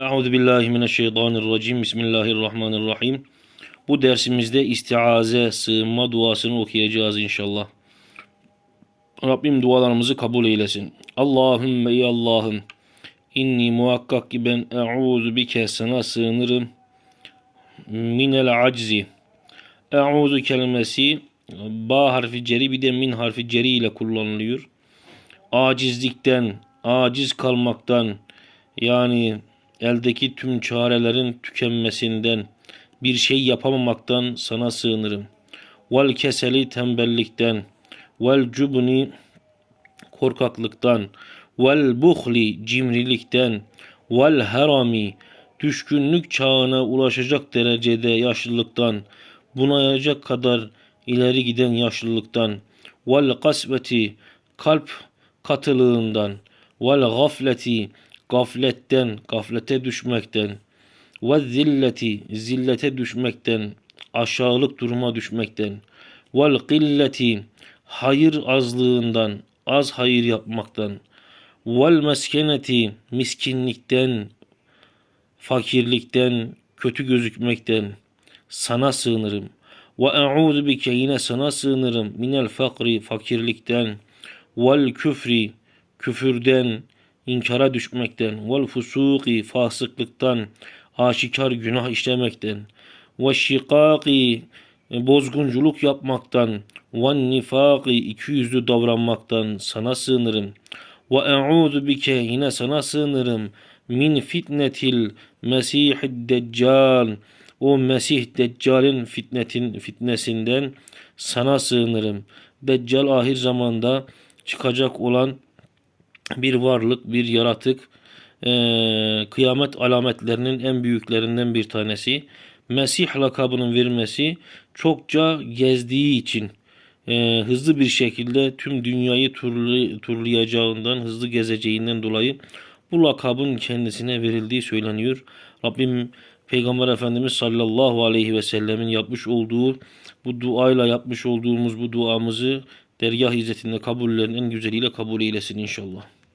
Euzu billahi mineşşeytanirracim. Bismillahirrahmanirrahim. Bu dersimizde istiaze, sığınma duasını okuyacağız inşallah. Rabbim dualarımızı kabul eylesin. Allahümme ey Allah'ım. İnni muhakkak ki ben e'uzu bike sana sığınırım. Minel aczi. E'uzu kelimesi ba harfi ceri bir de min harfi ceri ile kullanılıyor. Acizlikten, aciz kalmaktan yani eldeki tüm çarelerin tükenmesinden, bir şey yapamamaktan sana sığınırım. Vel keseli tembellikten, vel cubni korkaklıktan, vel buhli cimrilikten, vel herami düşkünlük çağına ulaşacak derecede yaşlılıktan, bunayacak kadar ileri giden yaşlılıktan, vel kasveti kalp katılığından, vel gafleti gafletten, gaflete düşmekten ve zilleti, zillete düşmekten, aşağılık duruma düşmekten vel qilleti, hayır azlığından, az hayır yapmaktan vel meskeneti, miskinlikten, fakirlikten, kötü gözükmekten sana sığınırım. Ve e'udu bike yine sana sığınırım minel fakri, fakirlikten vel küfri, küfürden, inkara düşmekten, vel fusuki fasıklıktan, aşikar günah işlemekten, ve şikaki bozgunculuk yapmaktan, ve nifaki ikiyüzlü davranmaktan sana sığınırım. Ve e'udu bike yine sana sığınırım min fitnetil mesihid deccal o Mesih Deccal'in fitnetin fitnesinden sana sığınırım. Deccal ahir zamanda çıkacak olan bir varlık, bir yaratık, e, kıyamet alametlerinin en büyüklerinden bir tanesi. Mesih lakabının verilmesi çokça gezdiği için e, hızlı bir şekilde tüm dünyayı turlu, turlayacağından, hızlı gezeceğinden dolayı bu lakabın kendisine verildiği söyleniyor. Rabbim Peygamber Efendimiz sallallahu aleyhi ve sellemin yapmış olduğu bu duayla yapmış olduğumuz bu duamızı dergah izzetinde kabullerin en güzeliyle kabul eylesin inşallah.